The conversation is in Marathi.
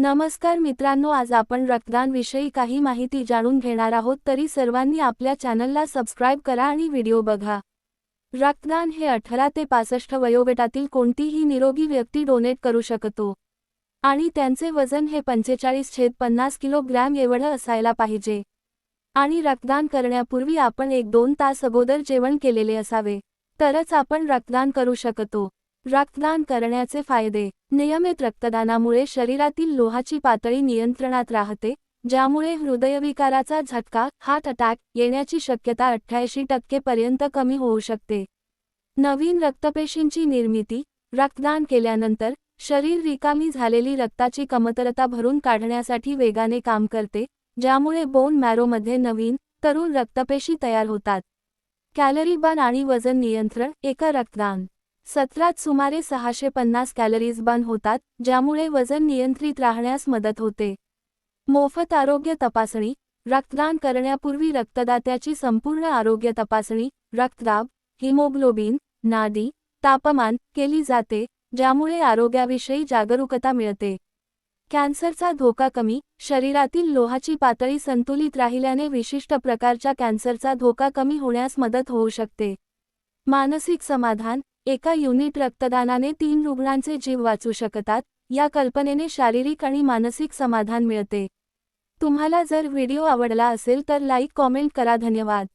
नमस्कार मित्रांनो आज आपण रक्तदान विषयी काही माहिती जाणून घेणार आहोत. तरी सर्वांनी आपल्या चॅनलला सबस्क्राईब करा आणि व्हिडिओ बघा. रक्तदान हे अठरा ते पासष्ट वयोगटातील कोणतीही निरोगी व्यक्ती डोनेट करू शकतो. आणि त्यांचे वजन हे पंचेचाळीस छेद पन्नास किलोग्रॅम एवढं असायला पाहिजे. आणि रक्तदान करण्यापूर्वी आपण एक दोन तास अगोदर जेवण केलेले असावे. तरच आपण रक्तदान करू शकतो. रक्तदान करण्याचे फायदे. नियमित रक्तदानामुळे शरीरातील लोहाची पातळी नियंत्रणात राहते ज्यामुळे हृदयविकाराचा झटका हार्ट अटॅक येण्याची शक्यता अठ्ठ्याऐंशी टक्केपर्यंत कमी होऊ शकते. नवीन रक्तपेशींची निर्मिती रक्तदान केल्यानंतर शरीर रिकामी झालेली रक्ताची कमतरता भरून काढण्यासाठी वेगाने काम करते ज्यामुळे बोन मॅरोमध्ये नवीन तरुण रक्तपेशी तयार होतात. कॅलरी बर्न आणि वजन नियंत्रण एका रक्तदान. सत्रात सुमारे सहाशे पन्नास कॅलरीज बर्न होतात ज्यामुळे वजन नियंत्रित राहण्यास मदत होते. मोफत आरोग्य तपासणी रक्तदान करण्यापूर्वी रक्तदात्याची संपूर्ण आरोग्य तपासणी रक्तदाब हिमोग्लोबिन नादी तापमान केली जाते ज्यामुळे आरोग्याविषयी जागरूकता मिळते. कॅन्सरचा धोका कमी शरीरातील लोहाची पातळी संतुलित राहिल्याने विशिष्ट प्रकारच्या कॅन्सरचा धोका कमी होण्यास मदत होऊ शकते. मानसिक समाधान एका युनिट रक्तदानाने तीन रुग्णांचे जीव वाचू शकतात या कल्पनेने शारीरिक आणि मानसिक समाधान मिळते. तुम्हाला जर व्हिडिओ आवडला असेल तर लाईक कॉमेंट करा. धन्यवाद.